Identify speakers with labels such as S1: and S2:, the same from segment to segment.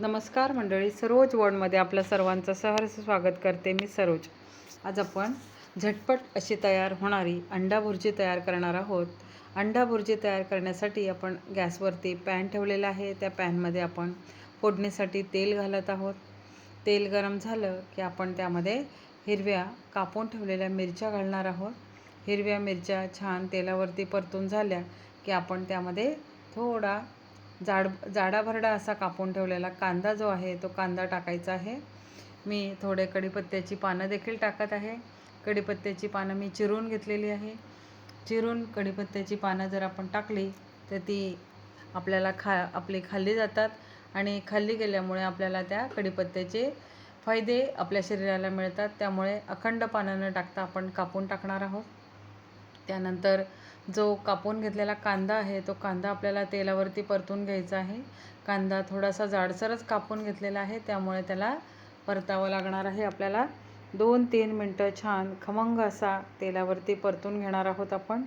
S1: नमस्कार मंडळी सरोज वर्ल्डमध्ये आपलं सर्वांचं सहर्ष स्वागत करते मी सरोज. आज आपण झटपट अशी तयार होणारी अंडा भुर्जी तयार करणार आहोत. अंडा भुर्जी तयार करण्यासाठी आपण गॅसवरती पॅन ठेवलेला आहे. त्या पॅनमध्ये आपण फोडणीसाठी तेल घालत आहोत. तेल गरम झालं की आपण त्यामध्ये हिरव्या कापून ठेवलेल्या मिरच्या घालणार आहोत. हिरव्या मिरच्या छान तेलावरती परतून झाल्या की आपण त्यामध्ये थोडा जाड जाडाभरडा असा कापून ठेवलेला कांदा जो आहे तो कांदा टाकायचा आहे. मी थोडे कढीपत्त्याची पानं देखील टाकत आहे. कढीपत्त्याची पानं मी चिरून घेतलेली आहे. चिरून कढीपत्त्याची पानं जर आपण टाकली तर ती आपल्याला खा आपली खाल्ली जातात आणि खाल्ली गेल्यामुळे आपल्याला त्या कढीपत्त्याचे फायदे आपल्या शरीराला मिळतात. त्यामुळे अखंड पानानं न टाकता आपण कापून टाकणार आहोत. त्यानंतर जो कापून घेतलेला कांदा आहे तो कांदा आपल्याला तेलावरती परतून घ्यायचा आहे. कांदा थोडासा जाडसरच कापून घेतलेला आहे त्यामुळे त्याला परतावं लागणार आहे. आपल्याला दोन तीन मिनटं छान खमंग असा तेलावरती परतून घेणार आहोत आपण.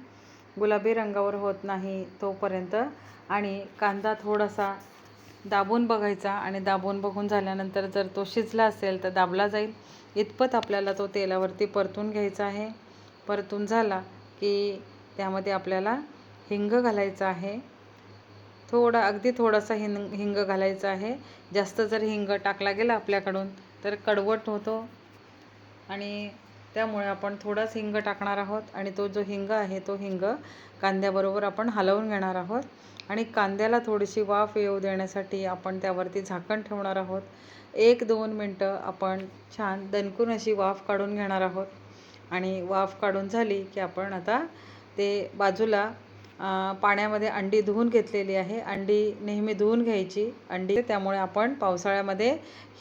S1: गुलाबी रंगावर होत नाही तोपर्यंत. आणि कांदा थोडासा दाबून बघायचा आणि दाबून बघून झाल्यानंतर जर तो शिजला असेल तर दाबला जाईल. इतपत आपल्याला तो तेलावरती परतून घ्यायचा आहे. परतून झाला की त्यामध्ये आपल्याला हिंग घालायचं आहे. थोडा अगदी थोडासा हिंग हिंग घालायचा आहे. जास्त जर हिंग टाकला गेला आपल्याकडून तर कडवट होतो. आणि त्यामुळे आपण थोडाच हिंग टाकणार आहोत. आणि तो जो हिंग आहे तो हिंग कांद्याबरोबर आपण हलवून घेणार आहोत. आणि कांद्याला थोडीशी वाफ येऊ देण्यासाठी आपण त्यावरती झाकण ठेवणार आहोत. एक दोन मिनटं आपण छान दणकून अशी वाफ काढून घेणार आहोत. आणि वाफ काढून झाली की आपण आता ते बाजूला पाण्यामध्ये अंडी धुवून घेतलेली आहे. अंडी नेहमी धुवून घ्यायची. अंडी त्यामुळे आपण पावसाळ्यामध्ये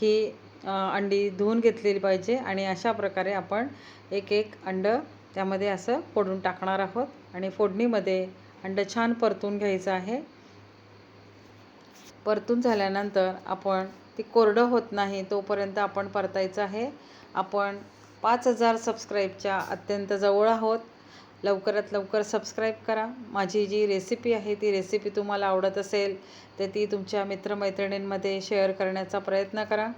S1: ही अंडी धुवून घेतलेली पाहिजे आणि अशा प्रकारे आपण एक एक अंडं त्यामध्ये असं फोडून टाकणार आहोत आणि फोडणीमध्ये अंडं छान परतून घ्यायचं आहे. परतून झाल्यानंतर आपण ती कोरडं होत नाही तोपर्यंत आपण परतायचं आहे. आपण पाच हजार सबस्क्राईबच्या अत्यंत जवळ आहोत. लवकरात लवकर सबस्क्राईब करा. माझी जी रेसिपी आहे ती रेसिपी तुम्हाला आवडत असेल तर ती तुमच्या मित्रमैत्रिणींमध्ये शेअर करण्याचा प्रयत्न करा.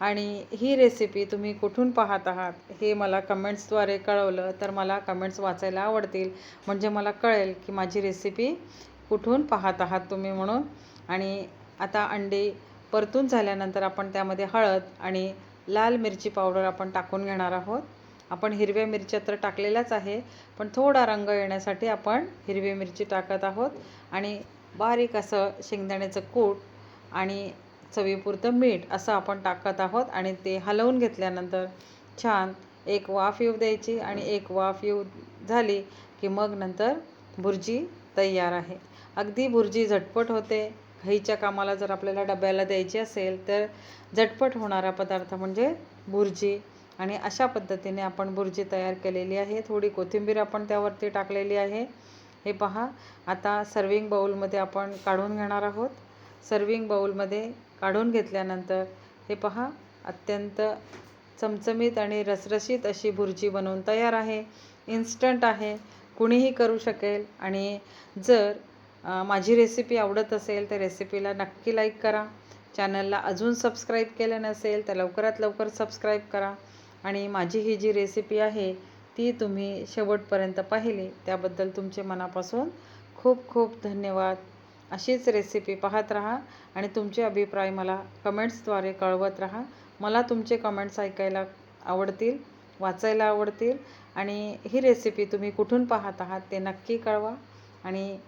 S1: आणि ही रेसिपी तुम्ही कुठून पाहत आहात हे मला कमेंट्सद्वारे कळवलं तर मला कमेंट्स वाचायला आवडतील. म्हणजे मला कळेल की माझी रेसिपी कुठून पाहत आहात तुम्ही म्हणून. आणि आता अंडी परतून झाल्यानंतर आपण त्यामध्ये हळद आणि लाल मिरची पावडर आपण टाकून घेणार आहोत. आपण हिरव्या मिरच्या तर टाकलेल्याच आहे पण थोडा रंग येण्यासाठी आपण हिरवी मिरची टाकत आहोत आणि बारीक असं शेंगदाण्याचं कूट आणि चवीपुरतं मीठ असं आपण टाकत आहोत आणि ते हलवून घेतल्यानंतर छान एक वाफ येऊ द्यायची आणि एक वाफ येऊ झाली की मग नंतर भुर्जी तयार आहे. अगदी भुर्जी झटपट होते. घाईच्या कामाला जर आपल्याला डब्याला द्यायची असेल तर झटपट होणारा पदार्थ म्हणजे भुर्जी. आणि अशा पद्धतीने आपण भुर्जी तयार केलेली आहे. थोडी कोथिंबीर आपण त्यावरती टाकलेली आहे. हे पहा. आता सर्विंग बाऊलमध्ये आपण काढून घेणार आहोत. सर्विंग बाऊलमध्ये काढून घेतल्यानंतर हे पहा. अत्यंत चमचमीत आणि रसरशीत अशी भुर्जी बनवून तयार आहे. इन्स्टंट आहे. कुणीही करू शकेल. आणि जर माझी रेसिपी आवडत असेल तर रेसिपीला नक्की लाईक करा. चॅनलला अजून सबस्क्राईब केलं नसेल तर लवकरात लवकर सबस्क्राईब करा. आणि माझी ही जी रेसिपी आहे ती तुम्ही शेवटपर्यंत पाहिली. त्याबद्दल तुमचे मनापासून खूप खूप धन्यवाद. अशीच रेसिपी पाहत राहा आणि तुमचे अभिप्राय मला कमेंट्सद्वारे कळवत राहा. मला तुमचे कमेंट्स ऐकायला आवडतील वाचायला आवडतील आणि ही रेसिपी तुम्ही कुठून पाहत आहात ते नक्की कळवा. आणि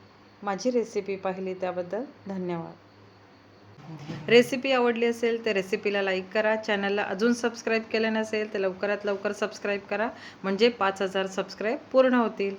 S1: माझी रेसिपी पाहिली त्याबद्दल धन्यवाद. रेसिपी आवडली असेल तर रेसिपीला लाईक करा. चॅनलला अजून सबस्क्राईब केलं नसेल तर लवकरात लवकर सबस्क्राईब करा. म्हणजे पाच हजार सबस्क्राईब पूर्ण होतील.